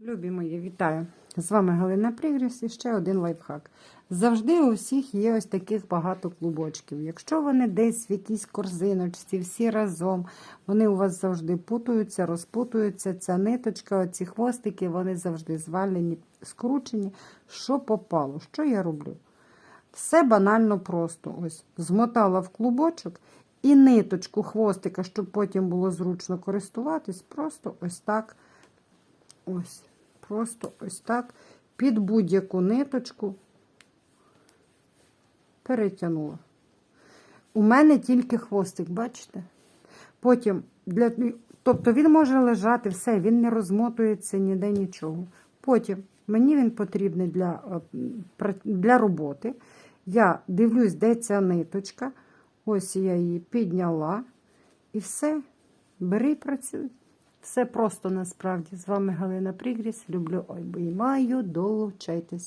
Любі мої, вітаю! З вами Галина Пригріс і ще один лайфхак. Завжди у всіх є ось таких багато клубочків. Якщо вони десь в якійсь корзиночці, всі разом, вони у вас завжди путаються, розпутуються. Ця ниточка, оці хвостики, вони завжди звалені, скручені. Що попало? Що я роблю? Все банально просто. Ось змотала в клубочок і ниточку хвостика, щоб потім було зручно користуватись, просто ось так. Ось, просто ось так під будь-яку ниточку перетягнула. У мене тільки хвостик, бачите? Потім, для, тобто він може лежати, все, він не розмотується ніде нічого. Потім мені він потрібний для, е, для роботи. Я дивлюсь, де ця ниточка. Ось я її підняла. І все, бери і працюй. Все просто насправді. З вами Галина Прігріс. Люблю, обіймаю, долучайтесь.